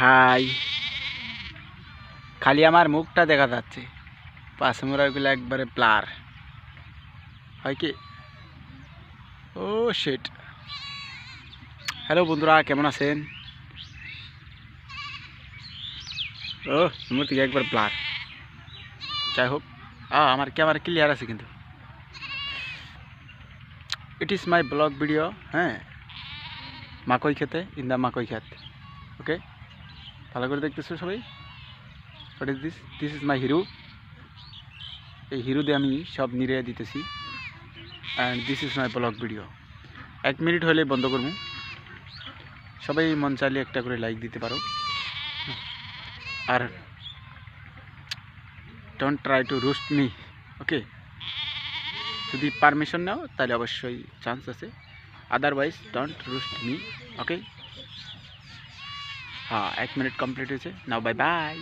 High. খালি আমার মুখটা দেখা যাচ্ছে। পাশমোড়াগুলো একবারে প্লার হয় কি? ও শেট হ্যালো বন্ধুরা, কেমন আছেন? ও, তোমার থেকে একবার প্লার যাই হোক আমার ক্যামেরা ক্লিয়ার আছে কিন্তু। It is my blog video হ্যাঁ? মাকই খেতে ইন দ্য মাকই খেত ওকে ভালো করে দেখতেছো সবাই? What is this this is my hero এই হিরো দিয়ে আমি সব নিরে দিতেছি। And this is my blog video এক মিনিট হলে বন্ধ করব। সবাই মন চাইলে একটা করে লাইক দিতে পারো। আর don't try to roast me okay যদি পারমিশন নাও, তাহলে অবশ্যই চান্স আছে। Otherwise don't roast me okay হ্যাঁ এক মিনিট কমপ্লিট হয়েছে নাও বাই বাই